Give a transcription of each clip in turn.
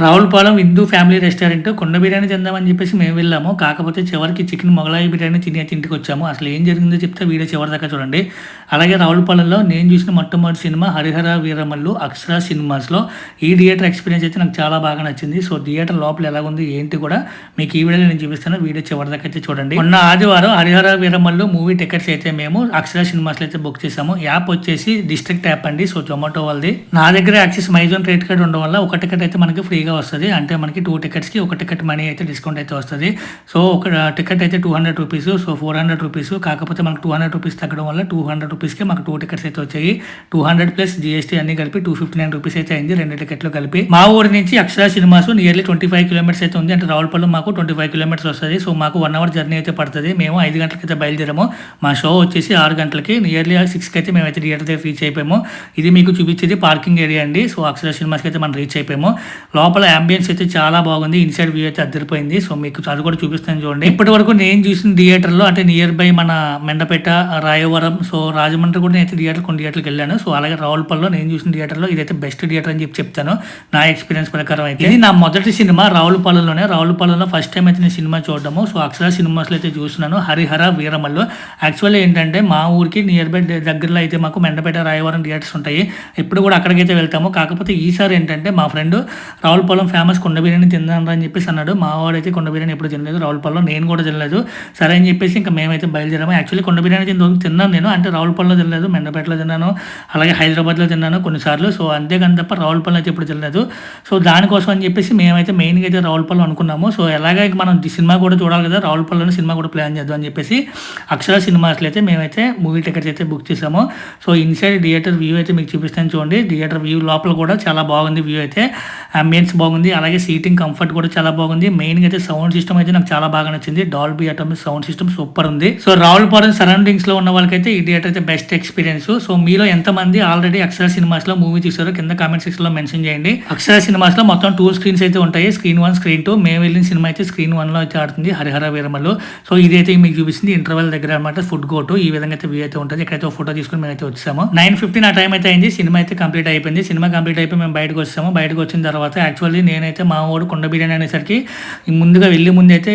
Ravulapalem Hindu family restaurant కొండ బిర్యానీ తిందామని చెప్పేసి మేము వెళ్ళాము. కాకపోతే చివరికి చికెన్ మొగలాయి బిర్యానీ తినే ఇంటికి వచ్చాము. అసలు ఏం జరిగిందో చెప్తే వీడియో చివరి దాకా చూడండి. అలాగే రావులపాలెంలో నేను చూసిన మొట్టమొదటి సినిమా హరిహర వీరమల్లు అక్షర సినిమాస్లో ఈ థియేటర్ ఎక్స్పీరియన్స్ అయితే నాకు చాలా బాగా నచ్చింది. సో థియేటర్ లోపల ఎలా ఉంది ఏంటి కూడా మీకు ఈ వీడియోలో నేను చూపిస్తాను. వీడియో చివరి దాకా అయితే చూడండి. మొన్న ఆదివారం హరిహర వీరమల్లు మూవీ టికెట్స్ అయితే మేము అక్షర సినిమాస్లో అయితే బుక్ చేసాము యాప్ వచ్చేసి డిస్ట్రిక్ట్ యాప్ అండి. సో జొమాటో వాళ్ళది. నా దగ్గర యాక్సిస్ మైజోన్ రేట్ కార్డ్ ఉండడం వల్ల ఒక టికెట్ అయితే మనకి ఫ్రీ ఫ్రీగా వస్తుంది. అంటే మనకి టూ టికెట్స్కి ఒక టికెట్ మనీ అయితే డిస్కౌంట్ అయితే వస్తుంది. సో ఒక టికెట్ అయితే two hundred rupees so four hundred rupees కాకపోతే మనకు టూ హండ్రెడ్ రూపీస్ తగ్గడం వల్ల టూ హండ్రెడ్ రూపీస్కి మాకు టూ టికెట్స్ అయితే వచ్చాయి. టూ హండ్రెడ్ ప్లస్ జిఎస్టీ అన్ని కలిపి టూ ఫిఫ్టీ నైన్ రూపీస్ అయితే అయింది రెండు టికెట్లు కలిపి. మా ఊరి నుంచి Akshara cinemas nearly twenty five kilometres అయితే ఉంది. అంటే రావులపల్లి మాకు ట్వంటీ ఫైవ్ కిలోమీటర్స్ వస్తుంది. సో మాకు వన్ అవర్ జర్నీ అయితే పడుతుంది. మేము ఐదు గంటలకి అయితే బయలుదేరాము. మా షో వచ్చేసి ఆరు గంటలకి నియర్లీ సిక్స్కి అయితే మేమైతే థియేటర్ దగ్గర రీచ్ అయిపోయాము. ఇది మీకు చూపించేది పార్కింగ్ ఏరియా అండి. సో అక్షర సినిమాస్కి అయితే మనం రీచ్ అయిపోయాము. లోపల అంబియన్స్ అయితే చాలా బాగుంది. ఇన్సైడ్ వ్యూ అయితే అద్దరిపోయింది. సో మీకు అది కూడా చూపిస్తాను చూడండి. ఇప్పటి వరకు నేను చూసిన థియేటర్లో అంటే నియర్ బై మన మెండపేట రాయవరం సో రాజమండ్రి కూడా నేను థియేటర్ కొన్ని థియేటర్కి వెళ్ళాను. సో అలాగే రావులపల్లిలో నేను చూసిన థియేటర్లో ఇదైతే బెస్ట్ థియేటర్ అని చెప్పి చెప్తాను. నా ఎక్స్పీరియన్స్ ప్రకారం అయితే. ఇది నా మొదటి సినిమా రావులపల్లిలోనే రావులపల్లిలో ఫస్ట్ టైం అయితే నేను సినిమా చూడడము. సో అక్షర సినిమాస్లో అయితే చూస్తున్నాను. హరిహర వీరమల్లు యాక్చువల్లీ ఏంటంటే మా ఊరికి నియర్ బై దగ్గరలో అయితే మాకు మెండపేట రాయవరం థియేటర్స్ ఉంటాయి. ఇప్పుడు కూడా అక్కడికైతే వెళ్తాము. కాకపోతే ఈసారి ఏంటంటే మా ఫ్రెండ్ రావులపాలెం ఫేమస్ కొండ బిర్యానీ తిందాం అని చెప్పేసి అన్నాడు. మావాడైతే కొండ బిర్యానీ ఎప్పుడు తినలేదు. రావులపాలెం నేను కూడా తినలేదు. సరే అని చెప్పేసి ఇంకా మేమైతే బయలుదేరాము. యాక్చువల్లీ కొండ బిర్యానీ తిన్న తిన్నాను నేను. అంటే రావులపాలెంలో తినలేదు. మెండపేటలో తిన్నాను. అలాగే హైదరాబాద్లో తిన్నాను కొన్నిసార్లు. సో అంతేకాని తప్ప రావులపాలెం అయితే ఎప్పుడు తినలేదు. సో దానికోసం అని చెప్పేసి మేమైతే మెయిన్గా అయితే రావులపాలెం అనుకున్నాము. సో ఎలాగ మనం సినిమా కూడా చూడాలి కదా. రావులపాలెం సినిమా కూడా ప్లాన్ చేద్దాం అని చెప్పేసి అక్షర సినిమాస్లో అయితే మేమైతే మూవీ టికెట్స్ అయితే బుక్ చేసాము సో ఇన్సైడ్ థియేటర్ వ్యూ అయితే మీకు చూపిస్తాను చూడండి. థియేటర్ వ్యూ లోపల కూడా చాలా బాగుంది వ్యూ అయితే. అంబియన్స్ బాగుంది. అలాగే సీటింగ్ కంఫర్ట్ కూడా చాలా బాగుంది. మెయిన్గా అయితే సౌండ్ సిస్టమ్ అయితే నాకు చాలా బాగా నచ్చింది. Dolby atomic sound system super ఉంది. సో రావులపాలెం సరౌండింగ్స్లో ఉన్న వాళ్ళకైతే ఈ థియేటర్ అయితే బెస్ట్ ఎక్స్పీరియన్స్ సో మీలో ఎంతమంది ఆల్రెడీ అక్షర సినిమాస్లో మూవీ చూసారో కింద కామెంట్ సెక్షన్లో మెన్షన్ చేయండి. అక్షర సినిమాస్లో మొత్తం టూ స్క్రీన్స్ అయితే ఉంటాయి. స్క్రీన్ వన్ స్క్రీన్ టూ మేము వెళ్ళిన సినిమా అయితే స్క్రీన్ వన్లో అయితే ఆడుతుంది. హరిహర వీరమలు సో ఇదైతే మీకు చూపిస్తుంది. ఇంటర్వెల్ దగ్గర అనమాట ఫుడ్ కోర్టు ఈ విధంగా అయితే వ్యూ అయితే ఉంటుంది. ఇక్కడైతే ఫోటో తీసుకుని మేము అయితే వచ్చాము. నైన్ ఫిఫ్టీన్ ఆ టైం అయితే అయింది. సినిమా అయితే కంప్లీట్ అయిపోయింది. సినిమా కంప్లీట్ అయిపోయి మేము బయటకు వచ్చాము. బయటకు వచ్చిన తర్వాత యాక్చువల్లీ నేనైతే మా వాడు కొండ బిర్యానీ అనేసరికి ముందుగా వెళ్ళి ముందు అయితే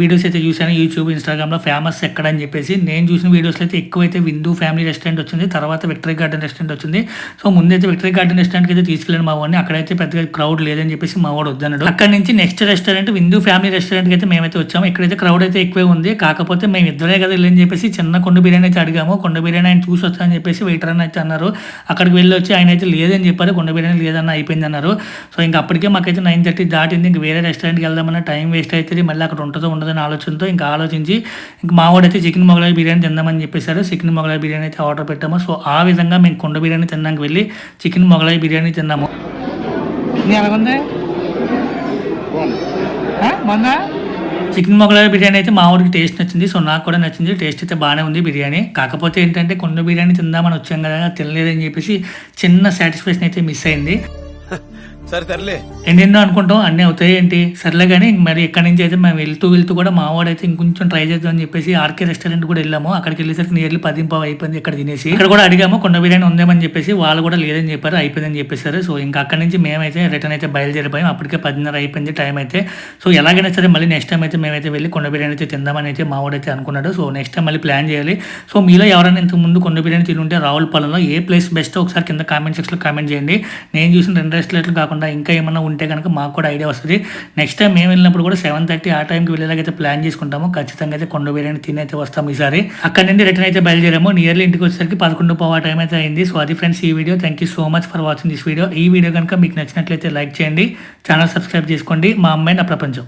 వీడియోస్ అయితే చూశాను. యూట్యూబ్ ఇన్స్టాగ్రామ్లో ఫేమస్ ఎక్కడ అని చెప్పేసి నేను చూసిన వీడియోస్లో అయితే ఎక్కువైతే విందు ఫ్యామిలీ రెస్టారెంట్ వచ్చింది. తర్వాత విక్టరీ గార్డెన్ రెస్టారెంట్ వచ్చింది. సో ముందైతే విక్టరీ గార్డెన్ రెస్టారెంట్కి అయితే తీసుకెళ్ళాను మా వాడిని. అక్కడైతే పెద్దగా క్రౌడ్ లేదని చెప్పేసి మా వాడు వద్దన్నాడు. అక్కడ నుంచి నెక్స్ట్ రెస్టారెంట్ విందు ఫ్యామిలీ రెస్టారెంట్కి అయితే మేమైతే వచ్చాము. ఇక్కడైతే క్రౌడ్ అయితే ఎక్కువే ఉంది. కాకపోతే మేము ఇద్దరే కదా వెళ్ళని చెప్పేసి చిన్న కొండ బిర్యానీ అయితే అడిగాము. కొండ బిర్యానీ ఆయన చూసి వస్తానని చెప్పేసి వెయిటర్ అని అయితే అన్నారు. అక్కడికి వెళ్ళి వచ్చి ఆయన అయితే లేదని చెప్పారు. కొండ బిర్యానీ లేదన్న అయిపోయింది అన్నారు. సో ఇంకా అప్పటికి మాకైతే నైన్ థర్టీ దాటింది. ఇంక వేరే రెస్టారెంట్కి వెళ్దామన్న టైం వేస్ట్ అవుతుంది మళ్ళీ అక్కడ ఉంటుందో ఉండదని ఆలోచనతో ఇంకా ఆలోచించి ఇంకా మా వాడైతే చికెన్ మొగలాయి బిర్యానీ తిందామని చెప్పేశారు. చికెన్ మొగలాయి బిర్యానీ అయితే ఆర్డర్ పెట్టాము. సో ఆ విధంగా మేము కొండ బిర్యానీ తిన్నాక వెళ్ళి చికెన్ మొగలాయి బిర్యానీ తిన్నాము. ఎలాగుంది మొన్న చికెన్ మొగలాయి బిర్యానీ అయితే మా ఊరికి టేస్ట్ నచ్చింది. సో నాకు కూడా నచ్చింది. టేస్ట్ అయితే బాగానే ఉంది బిర్యానీ. కాకపోతే ఏంటంటే కొండ బిర్యానీ తిందామని వచ్చాం కదా తినలేదని చెప్పేసి చిన్న సాటిస్ఫాక్షన్ అయితే మిస్ అయింది. సరే సర్లే. ఎన్నెన్నో అనుకుంటాం? అన్నీ అవుతాయి ఏంటి? సర్లే కానీ మరి ఎక్కడి నుంచి అయితే మేము వెళ్తూ వెళ్తూ కూడా మా వాడైతే ఇంకొంచెం ట్రై చేద్దాం అని చెప్పేసి ఆర్కే రెస్టారెంట్ కూడా వెళ్ళాము. అక్కడికి వెళ్ళేసరికి నియర్లీ పదింపావు అయిపోయింది ఇక్కడ తినేసి. ఇక్కడ కూడా అడిగాము కొండ బిర్యానీ ఉందేమని చెప్పేసి వాళ్ళు కూడా లేదని చెప్పారు అయిపోయిందని చెప్పేసారు సో ఇంకా అక్కడి నుంచి మేమైతే రిటర్న్ అయితే బయలుదేరిపోయాం. అప్పటికే పదిన్నర అయిపోయింది టైం అయితే. సో ఎలాగైనా సరే మళ్ళీ నెక్స్ట్ టైం అయితే మేమైతే వెళ్ళి కొండ బిర్యానీ అయితే తిందామని అయితే మా వాడైతే అనుకున్నాడు. సో నెక్స్ట్ టైం మళ్ళీ ప్లాన్ చేయాలి. సో మీలో ఎవరైనా ఇంతకు ముందు కొండ బిర్యానీ తినుంటే రావులపాలెంలో ఏ ప్లేస్ బెస్ట్ ఒకసారి కింద కామెంట్ సెక్షన్లో కామెంట్ చేయండి. నేను చూసిన రెండు రెస్టారెంట్లు కాకుండా ఇంకా ఏమన్నా ఉంటే కనుక మాకు కూడా ఐడియా వస్తుంది. నెక్స్ట్ టైం మేము వెళ్ళినప్పుడు కూడా సెవెన్ థర్టీ ఆ టైంకి వెళ్ళేలాగైతే ప్లాన్ చేసుకుంటాము. ఖచ్చితంగా అయితే కొండ బిర్యానీ తిని అయితే వస్తాం ఈసారి. అక్కడ నుండి రిటర్న్ అయితే బయలుదేరాము. నియర్లీ ఇంటికి వచ్చేసరికి పదకొండు పోవా టైం అయితే అయింది. సో అది ఫ్రెండ్స్ ఈ video thank you so much for watching this video ఈ వీడియో కనుక మీకు నచ్చినట్లయితే లైక్ చేయండి. ఛానల్ సబ్స్క్రైబ్ చేసుకోండి. మా అమ్మాయి నా ప్రపంచం.